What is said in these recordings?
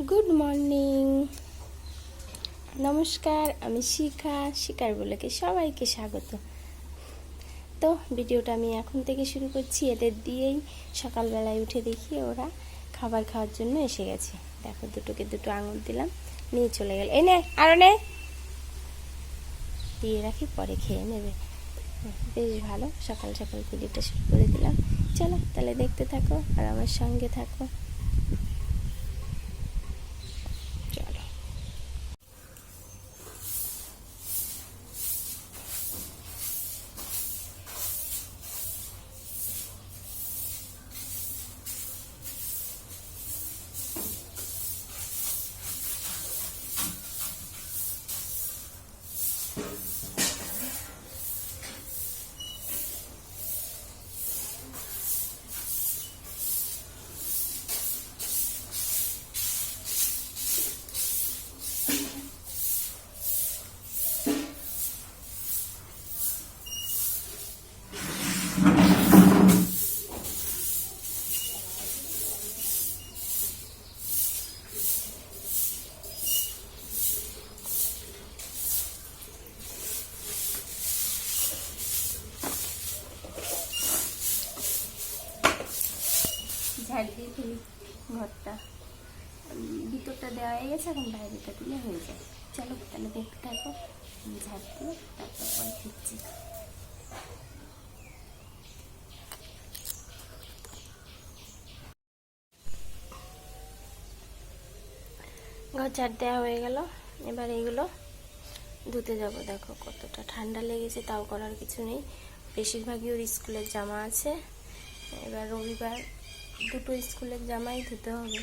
Good morning নমস্কার, আমি শিখা। শিকার বলেকে সবাইকে স্বাগত। তো, ভিডিওটা আমি এখন থেকে শুরু করছি। এদের দিয়েই সকালবেলায় উঠে দেখি ওরা খাবার খাওয়ার জন্য এসে গেছে। দেখো, দুটোকে দুটো আঙুল দিলাম, নিয়ে চলে গেল। এই নে, আরও নে। দিয়ে রাখি, পরে খেয়ে নেবে। বেশ ভালো, সকাল সকাল ভিডিওটা শুরু করে দিলাম। চলো, তাহলে দেখতে থাকো আর আমার সঙ্গে থাকো। ঝাড় দিয়ে ফেলি ঘরটা ভিতরটা দেওয়া হয়ে গেছে, এখন বাইরেটা দিলে হয়ে যায় চলো তাহলে দেখতে থাকো ঝাড় দিয়ে তারপর পরে ঘর ঝাড় দেওয়া হয়ে গেল, এবার এইগুলো ধুতে যাব। দেখো কতটা ঠান্ডা লেগেছে, তাও করার কিছু নেই। বেশিরভাগই ওর স্কুলের জামা আছে। এবার রবিবার দুটো স্কুলের জামাই ধুতে হবে।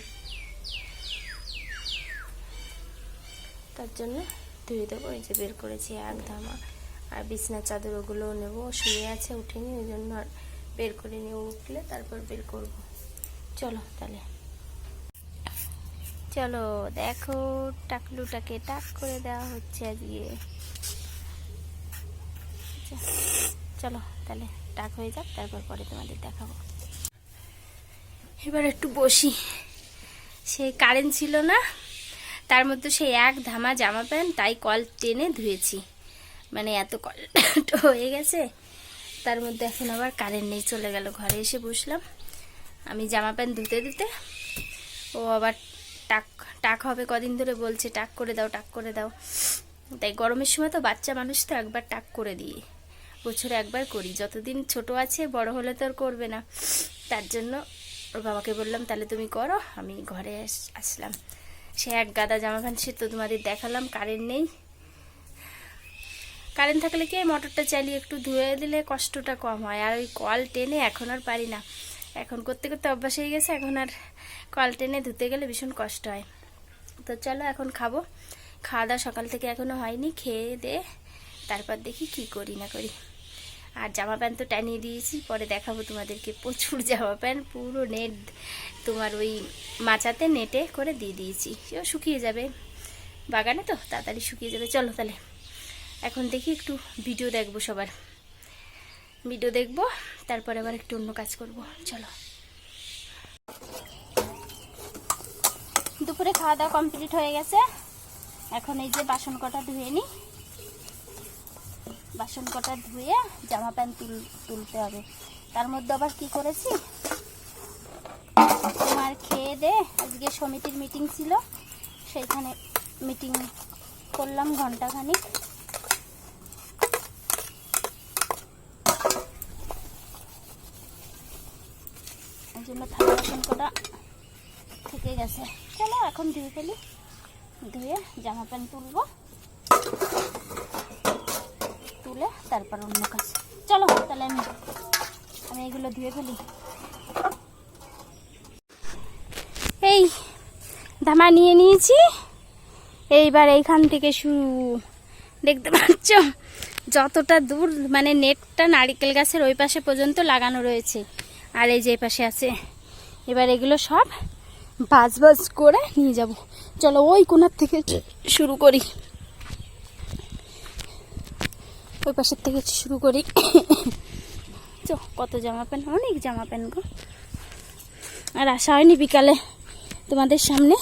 তার জন্য ধুয়ে দেবো, এই যে বের করেছি এক ধামা। আর বিছনা চাদর ওগুলোও নেব শুয়ে আছে উঠেনি, ওই জন্য আর বের করে নিয়ে উঠলে তারপর বের করব। চলো তাহলে। চলো, দেখো টাকলুটাকে টাক করে দেওয়া হচ্ছে আজকে। চলো তাহলে, টাক হয়ে যাক, তারপর পরে তোমাদের দেখাবো। এবার একটু বসি। সেই কারেন্ট ছিল না, তার মধ্যে সেই এক ধামা জামা প্যান্ট, তাই কল টেনে ধুয়েছি। মানে এত কল হয়ে গেছে, তার মধ্যে এখন আবার কারেন্ট নেই, চলে গেল ঘরে এসে বসলাম। আমি জামা প্যান্ট ধুতে ধুতে, ও আবার টাক টাক হবে কদিন ধরে বলছে, টাক করে দাও, টাক করে দাও। তাই গরমের সময় তো বাচ্চা মানুষ তো একবার টাক করে দিই। বছরে একবার করি, যতদিন ছোট আছে, বড় হলে তো আর করবে না। তার জন্য ওর বাবাকে বললাম, তাহলে তুমি করো। আমি ঘরে আস- আসলাম। সে এক গাদা জামা প্যান্ট সে তো তোমাদের দেখালাম, কারেন্ট নেই। কারেন্ট থাকলে কি মোটরটা চালিয়ে একটু ধুয়ে দিলে কষ্টটা কম হয়। আর ওই কল টেনে এখন আর পারি না। এখন করতে করতে অভ্যাস হয়ে গেছে, এখন আর কল টেনে ধুতে গেলে ভীষণ কষ্ট হয়। তো চলো এখন খাব। খাওয়া দাওয়া সকাল থেকে এখনও হয়নি, খেয়ে দে, তারপর দেখি কি করি না করি। আর জামা প্যান্ট তো টানিয়ে দিয়েছি, পরে দেখাবো তোমাদেরকে প্রচুর জামা প্যান্ট, পুরো নেট তোমার ওই মাচাতে নেটে করে দিয়ে দিয়েছি। সেও শুকিয়ে যাবে। বাগানে তো, তাড়াতাড়ি শুকিয়ে যাবে। চলো তাহলে, এখন দেখি একটু ভিডিও দেখব সবার। ভিডিও দেখব, তারপরে আবার একটু অন্য কাজ করব। চলো। দুপুরে খাওয়া দাওয়া কমপ্লিট হয়ে গেছে। এখন এই যে বাসন কটা ধুয়ে নিই। বাসন কটা ধুয়ে জামা প্যান্ট তুল, তুলতে হবে। তার মধ্যে আবার কি করেছি? তোমার খেয়ে দে, আজকে সমিতির মিটিং ছিল, সেইখানে মিটিং করলাম ঘন্টাখানিক এই জন্য থালা বাসন কটা থেকে গেছে। চলো, এখন ধুয়ে ফেলি। ধুয়ে জামা প্যান্ট তুলবো। তুলে তারপর অন্য কাজ। চলো, তাহলে আমি আমি এগুলো ধুয়ে ফেলি। এই, ধামা নিয়ে নিয়েছি। এইবার এইখান থেকে শুরু। দেখতে পাচ্ছ? যতটা দূর মানে নেটটা নারিকেল গাছের ওই পাশে পর্যন্ত লাগানো রয়েছে। আর এই যে পাশে আছে। এবার এগুলো সব বাজ বাজ করে নিয়ে যাব। চলো, ওই কোনার থেকে শুরু করি। ওই পাশের থেকে শুরু করি। চো, কত জামা প্যান্ট, অনেক জামা প্যান্ট গো। আর আসা হয়নি বিকালে তোমাদের সামনে।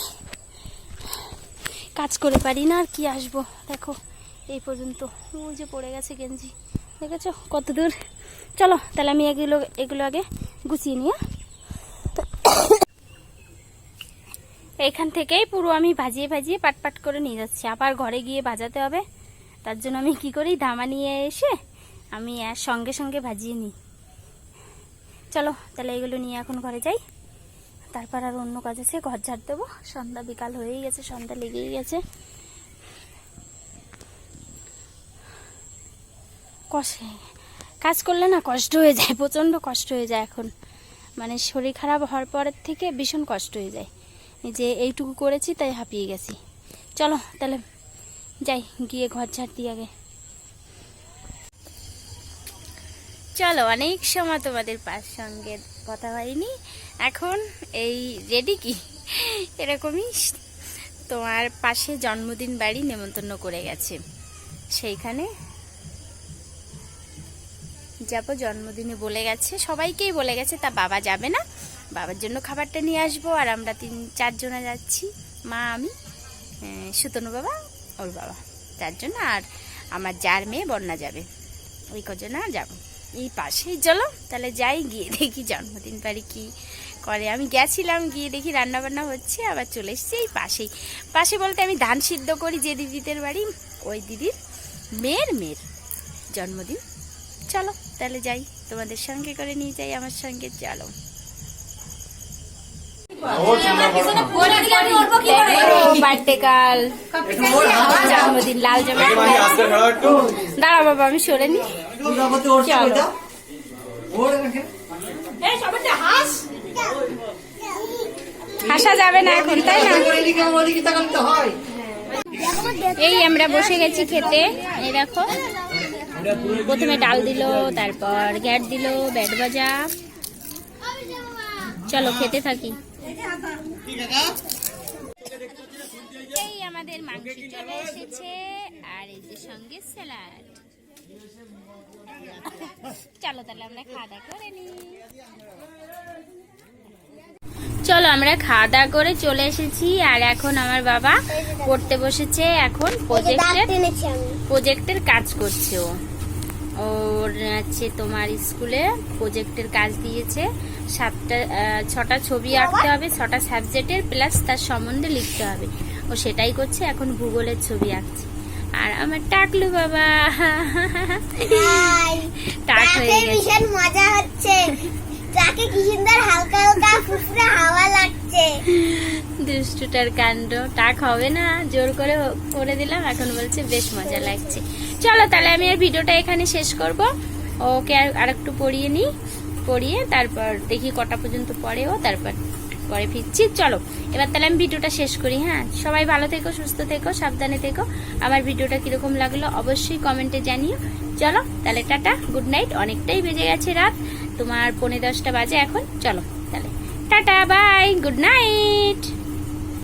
কাজ করে পারি না, আর কি আসব? দেখো, এই পর্যন্ত। ওই যে পড়ে গেছে গেঞ্জি। দেখেছ, কত দূর? চলো, তাহলে আমি এগুলো এগুলো আগে গুছিয়ে নিয়ে এখান থেকেই পুরো আমি ভাজিয়ে ভাজিয়ে পাট পাট করে নিয়ে যাচ্ছি। আবার ঘরে গিয়ে ভাজাতে হবে। তার জন্য আমি কি করি, ধামা নিয়ে এসে আমি আর সঙ্গে সঙ্গে ভাজিয়ে নিই। চলো, তাহলে এগুলো নিয়ে এখন ঘরে যাই। তারপর আর অন্য কাজ আছে, ঘর ঝাড় দেবো। সন্ধ্যা বিকাল হয়েই গেছে, সন্ধ্যা লেগেই গেছে। কষ্ট, কাজ করলে না কষ্ট হয়ে যায়, প্রচণ্ড কষ্ট হয়ে যায় এখন। মানে শরীর খারাপ হওয়ার পরের থেকে ভীষণ কষ্ট হয়ে যায়। যে এইটুকু করেছি, তাই হাঁপিয়ে গেছি। চলো, তাহলে যাই, গিয়ে ঘর ঝাড় দিই আগে। চলো, অনেক সময় তোমাদের পাশ সঙ্গে কথা হয়নি। এখন এই রেডি কি? এরকমই তোমার পাশে জন্মদিন বাড়ি নেমন্তন্ন করে গেছে। সেইখানে যাব, জন্মদিনে বলে গেছে। সবাইকেই বলে গেছে, তা বাবা যাবে না। বাবার জন্য খাবারটা নিয়ে আসব, আর আমরা তিন, চারজনা যাচ্ছি, মা, আমি সুতনু বাবা ওর বাবা। তার জন্য আর আমার যার মেয়ে বন্যা যাবে। ওই কজন কজনা যাব। এই পাশেই চলো, তাহলে যাই, গিয়ে দেখি জন্মদিন বাড়ি কি করে। আমি গেছিলাম, গিয়ে দেখি রান্না বান্না হচ্ছে, আবার চলে এসেছি এই পাশেই। পাশে বলতে আমি ধান সিদ্ধ করি যে দিদিদের বাড়ি, ওই দিদির মেয়ের মেয়ের জন্মদিন। চলো, তাহলে যাই, তোমাদের সঙ্গে করে নিয়ে যাই, আমার সঙ্গে, চলো। লাল দাঁড়া বাবা আমি সরে নি হাসা যাবে না এখন তাই না এই আমরা বসে গেছি খেতে। এই দেখো। প্রথমে ডাল দিল, তারপর গ্যাট দিল, ব্যাট ভাজা। চলো খেতে থাকি। এই আমাদের মাংস চলে এসেছে আর এই যে সঙ্গে স্যালাড। চলো তাহলে আমরা খাওয়া দাওয়া করে নিই। চলো আমরা খাওয়া দাওয়া করে চলে এসেছি আর এখন আমার বাবা পড়তে বসেছে এখন প্রজেক্টের প্রজেক্টের কাজ করছে ও। ওর হচ্ছে তোমার স্কুলে প্রজেক্টের কাজ দিয়েছে। সাতটা ছটা ছবি আঁকতে হবে ছটা সাবজেক্টের প্লাস তার সম্বন্ধে লিখতে হবে। ও সেটাই করছে এখন ভূগোলের ছবি আঁকছে। আর আমার টাকলু বাবা! টাক হয়ে গেছে। ভীষণ মজা হচ্ছে। ট্রাকে কি সুন্দর হালকা হালকা ফুসফুসে হাওয়া লাগছে। দুষ্টুটার কাণ্ড। টাক হবে না জোর করে করে দিলাম এখন বলছে বেশ মজা লাগছে। চলো তাহলে আমি আর ভিডিওটা এখানে শেষ করব। ওকে আর একটু পড়িয়ে নিই। পড়িয়ে তারপর দেখি কটা পর্যন্ত পরেও তারপর পরে ফিরছি। চলো, এবার তাহলে আমি ভিডিওটা শেষ করি হ্যাঁ? সবাই ভালো থেকো, সুস্থ থেকো, সাবধানে থেকো। আমার ভিডিওটা কীরকম লাগল অবশ্যই কমেন্টে জানিও। চলো, তাহলে টাটা গুড নাইট অনেকটাই বেজে গেছে রাত। তোমার পৌনে দশটা বাজে এখন। চলো, তাহলে টাটা বাই গুড নাইট